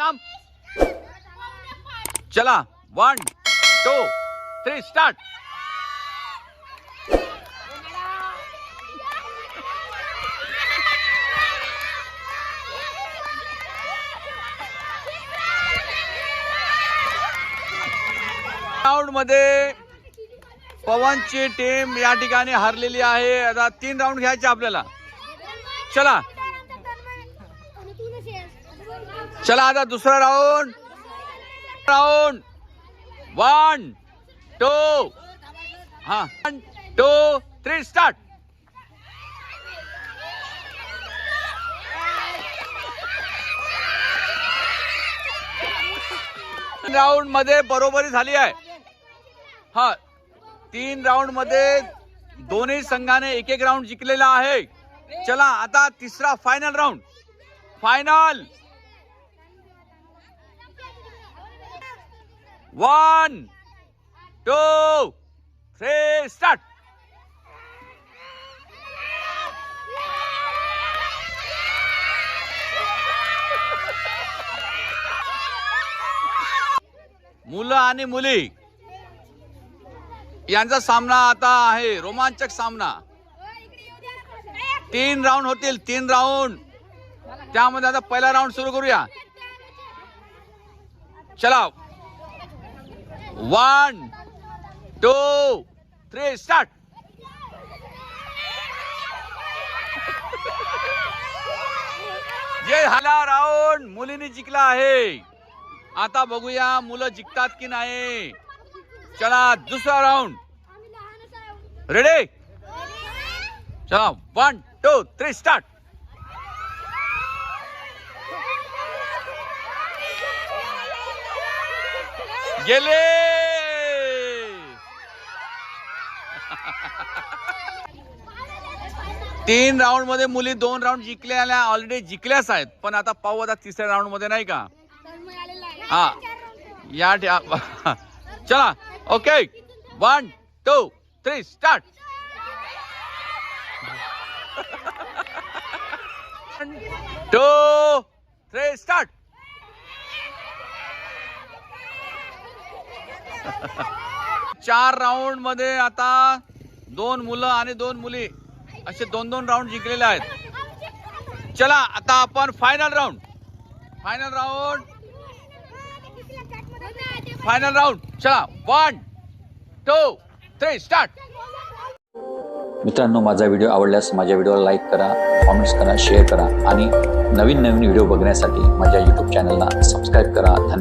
काम. चला one two three start राऊंडमध्ये पवनची टीम या ठिकाणी हरलेली आहे. आता तीन राऊंड घ्यायचे आपल्याला. चला. चला आता दुसरा राऊंड. राऊंड. One two. हा. One two three start. राऊंडमध्ये बरोबरी झाली आहे. हा. तीन राऊंडमध्ये दोन्ही संघाने एक एक राऊंड जिंकलेला आहे. चला आता तिसरा final round final one two three start मुलं आणि मुली. यांचा सामना आता आहे रोमांचक सामना. तीन राऊंड होतील तीन राऊंड त्यामध्ये आता पहिला राऊंड सुरू करूया. चला वन टू थ्री स्टार्ट जे झाला राऊंड. मुलीने जिंकला आहे. आता बघूया मुलं जिंकतात की नाही. चला दुसरा राऊंड. रेडी चला वन टू थ्री स्टार्ट गेले. तीन राऊंडमध्ये मुली दोन राऊंड जिंकल्या ऑलरेडी जिंकल्याच आहेत. पण आता पाहू आता तिसऱ्या राऊंडमध्ये नाही का? हा. या ठ्या- चला. Okay one two three start two three start चार राऊंडमध्ये आता दोन मुलं आणि दोन मुली. असे दोन दोन राऊंड जिंकलेले आहेत. चला आता आपण final round final round final round चला वन टू थ्री स्टार्ट मित्रांनो माझा व्हिडिओ आवडल्यास माझ्या व्हिडिओला लाईक करा कॉमेंट्स करा शेअर करा आणि नवीन नवीन व्हिडिओ बघण्यासाठी माझ्या यूट्यूब चॅनलला सबस्क्राईब करा. धन्यवाद.